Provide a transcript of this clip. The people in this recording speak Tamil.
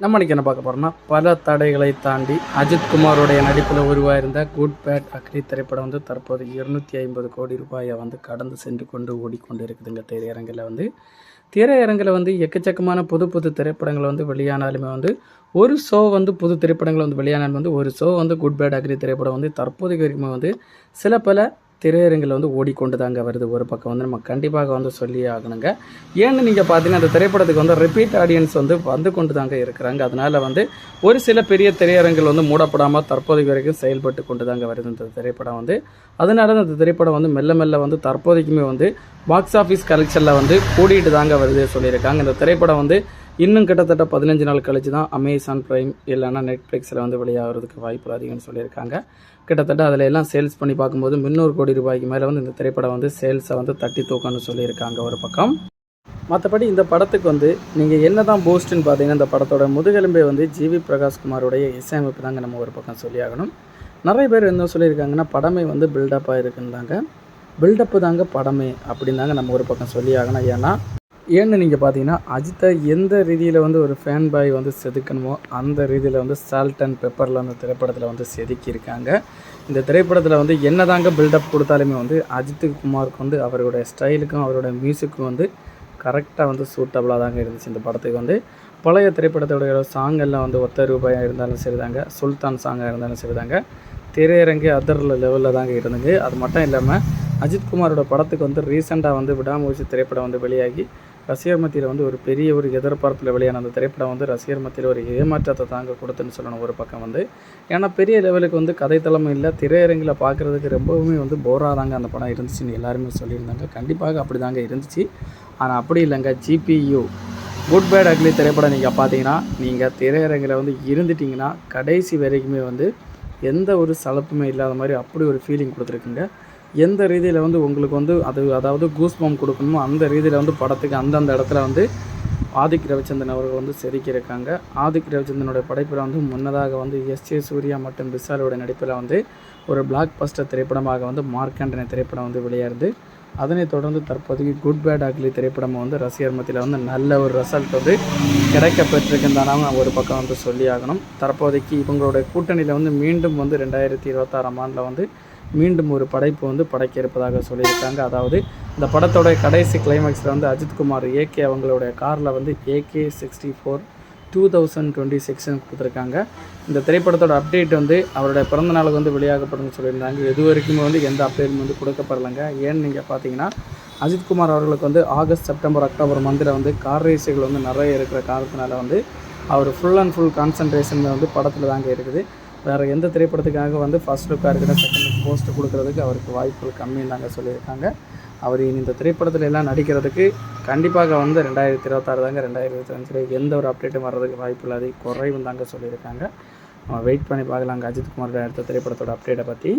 நம்ம என்ன பார்க்க போகிறோம்னா பல தடைகளை தாண்டி அஜித் குமாரோடைய நடிப்பில் உருவாயிருந்த குட் பேட் அக்ரி திரைப்படம் வந்து தற்போது இருநூற்றி ஐம்பது கோடி ரூபாயை வந்து கடந்து சென்று கொண்டு ஓடிக்கொண்டு இருக்குதுங்க திரையரங்கில் வந்து திரையரங்கில் வந்து எக்கச்சக்கமான புது புது திரைப்படங்கள் வந்து வெளியானாலுமே வந்து ஒரு ஷோ வந்து புது திரைப்படங்கள் வந்து வெளியானாலும் வந்து ஒரு ஷோ வந்து குட் பேட் அக்ரி திரைப்படம் வந்து தற்போதைக்கு வரைக்குமே வந்து சில பல திரையரங்கில் வந்து ஓடிக்கொண்டு தாங்க வருது. ஒரு பக்கம் வந்து நம்ம கண்டிப்பாக வந்து சொல்லியே ஆகணுங்க. ஏன்னு நீங்கள் பார்த்தீங்கன்னா அந்த திரைப்படத்துக்கு வந்து ரிப்பீட் ஆடியன்ஸ் வந்து வந்து கொண்டு தாங்க இருக்கிறாங்க. அதனால் வந்து ஒரு சில பெரிய திரையரங்குகள் வந்து மூடப்படாமல் தற்போதைக்கு வரைக்கும் செயல்பட்டு கொண்டு தாங்க வருது இந்த திரைப்படம் வந்து. அதனால அந்த திரைப்படம் வந்து மெல்ல மெல்ல வந்து தற்போதைக்குமே வந்து பாக்ஸ் ஆஃபீஸ் கலெக்ஷனில் வந்து கூடிட்டு தாங்க வருது சொல்லியிருக்காங்க. இந்த திரைப்படம் வந்து இன்னும் கிட்டத்தட்ட பதினஞ்சு நாள் கழிச்சு தான் அமேசான் ப்ரைம் இல்லைன்னா நெட்ஃப்ளிக்ஸில் வந்து வெளியாகிறதுக்கு வாய்ப்பு அதிகம்னு சொல்லியிருக்காங்க. கிட்டத்தட்ட அதில் எல்லாம் சேல்ஸ் பண்ணி பார்க்கும்போது முந்நூறு கோடி ரூபாய்க்கு மேலே வந்து இந்த திரைப்படம் வந்து சேல்ஸை வந்து தட்டி தூக்கம்னு சொல்லியிருக்காங்க ஒரு பக்கம். மற்றபடி இந்த படத்துக்கு வந்து நீங்கள் என்ன தான் போஸ்ட்டுன்னு பார்த்தீங்கன்னா இந்த படத்தோட முதுகெலும்பே வந்து ஜிவி பிரகாஷ்குமாரோடைய இசையமைப்பு தாங்க நம்ம ஒரு பக்கம் சொல்லியாகணும். நிறைய பேர் என்ன சொல்லியிருக்காங்கன்னா படமே வந்து பில்டப்பாக இருக்குன்னு தாங்க பில்டப்பு தாங்க படமே அப்படின்னு தாங்க நம்ம ஒரு பக்கம் சொல்லியாகணும். ஏன்னா ஏன்னு நீங்கள் பார்த்தீங்கன்னா அஜித்தை எந்த ரீதியில் வந்து ஒரு ஃபேன் பாய் வந்து செதுக்கணுமோ அந்த ரீதியில் வந்து சால்ட் அண்ட் பெப்பரில் அந்த திரைப்படத்தில் வந்து செதுக்கியிருக்காங்க. இந்த திரைப்படத்தில் வந்து என்ன தாங்க பில்டப் கொடுத்தாலுமே வந்து அஜித் குமாருக்கு வந்து அவருடைய ஸ்டைலுக்கும் அவருடைய மியூசிக்கும் வந்து கரெக்டாக வந்து சூட்டபுளாக தாங்க இருந்துச்சு இந்த படத்துக்கு வந்து. பழைய திரைப்படத்தோடைய சாங் எல்லாம் வந்து ஒத்த ரூபாயாக இருந்தாலும் சரிதாங்க சுல்தான் சாங்காக இருந்தாலும் சரிதாங்க. திரையரங்கு அதர் லெவலில் தாங்க இருந்துங்க அது மட்டும் இல்லாமல் அஜித்குமாரோட படத்துக்கு வந்து ரீசெண்டாக வந்து விடாமுயற்சி திரைப்படம் வந்து வெளியாகி ரசிகர் மத்தியில் வந்து ஒரு பெரிய ஒரு எதிர்பார்ப்பில் வெளியான அந்த திரைப்படம் வந்து ரசிகர் மத்தியில் ஒரு ஏமாற்றத்தை தாங்க கொடுத்துன்னு சொல்லணும் ஒரு பக்கம் வந்து. ஏன்னா பெரிய லெவலுக்கு வந்து கதைத்தளமும் இல்லை திரையரங்கில் பார்க்குறதுக்கு ரொம்பவுமே வந்து போராக தாங்க அந்த படம் இருந்துச்சுன்னு எல்லாருமே சொல்லியிருந்தாங்க. கண்டிப்பாக அப்படி தாங்க இருந்துச்சு. ஆனால் அப்படி இல்லைங்க. ஜிபியு குட் பேட் அக்லி திரைப்படம் நீங்கள் பார்த்தீங்கன்னா நீங்கள் திரையரங்கில் வந்து இருந்துட்டிங்கன்னா கடைசி வரைக்குமே வந்து எந்த ஒரு சலப்புமே இல்லாத மாதிரி அப்படி ஒரு ஃபீலிங் கொடுத்துருக்குங்க. எந்த ரீதியில் வந்து உங்களுக்கு வந்து அது அதாவது கூஸ்பம் கொடுக்கணுமோ அந்த ரீதியில் வந்து படத்துக்கு அந்தந்த இடத்துல வந்து ஆதிக் ரவிச்சந்திரன் அவர்கள் வந்து செதுக்கியிருக்காங்க. ஆதிக் ரவிச்சந்திரனுடைய படைப்பில் வந்து முன்னதாக வந்து எஸ் ஏ சூர்யா மற்றும் விஷாலோட நடிப்பில் வந்து ஒரு பிளாக் பஸ்டர் திரைப்படமாக வந்து மார்க்கண்டனை திரைப்படம் வந்து விளையாடுது அதனைத் தொடர்ந்து தற்போதைக்கு குட் பேட் அக்லி திரைப்படம் வந்து ரசிகர் மத்தியில் வந்து நல்ல ஒரு ரிசல்ட் வந்து கிடைக்க பெற்றிருக்கின்றன ஒரு பக்கம் வந்து சொல்லி ஆகணும் தற்போதைக்கு இவங்களுடைய கூட்டணியில் வந்து மீண்டும் வந்து ரெண்டாயிரத்தி இருபத்தாறாம் ஆண்டில் வந்து மீண்டும் ஒரு படைப்பு வந்து படைக்க இருப்பதாக சொல்லியிருக்காங்க. அதாவது இந்த படத்தோட கடைசி கிளைமேக்ஸில் வந்து அஜித்குமார் ஏகே அவங்களுடைய காரில் வந்து AK sixty four two thousand twenty சிக்ஸ்னு கொடுத்துருக்காங்க. இந்த திரைப்படத்தோட அப்டேட் வந்து அவருடைய பிறந்த நாளுக்கு வந்து வெளியாகப்படும்னு சொல்லியிருந்தாங்க. இது வரைக்குமே வந்து எந்த அப்டேட்டும் வந்து கொடுக்கப்படலைங்க. ஏன்னு நீங்கள் பார்த்தீங்கன்னா அஜித்குமார் அவர்களுக்கு வந்து ஆகஸ்ட் செப்டம்பர் அக்டோபர் மந்தில் வந்து கார் ரேஸுகள் வந்து நிறைய இருக்கிற காரணத்தினால வந்து அவர் ஃபுல் அண்ட் ஃபுல் கான்சன்ட்ரேஷன் வந்து படத்தில் தாங்க இருக்குது. வேறு எந்த திரைப்படத்துக்காக வந்து ஃபஸ்ட் லுக்காக இருக்கிற செகண்ட் போஸ்ட் கொடுக்கறதுக்கு அவருக்கு வாய்ப்புகள் கம்மின்னு தாங்க சொல்லியிருக்காங்க. அவர் இனி இந்த திரைப்படத்தில் எல்லாம் நடிக்கிறதுக்கு கண்டிப்பாக வந்து ரெண்டாயிரத்தி இருபத்தாறு தாங்க ரெண்டாயிரத்தி இருபத்தஞ்சில் எந்த ஒரு அப்டேட்டும் வர்றதுக்கு வாய்ப்பு இல்லாத குறைவும் தாங்க சொல்லியிருக்காங்க. நம்ம வெயிட் பண்ணி பார்க்கலாங்க. அஜித் குமாரோட அடுத்த திரைப்படத்தோட அப்டேட்டை பற்றி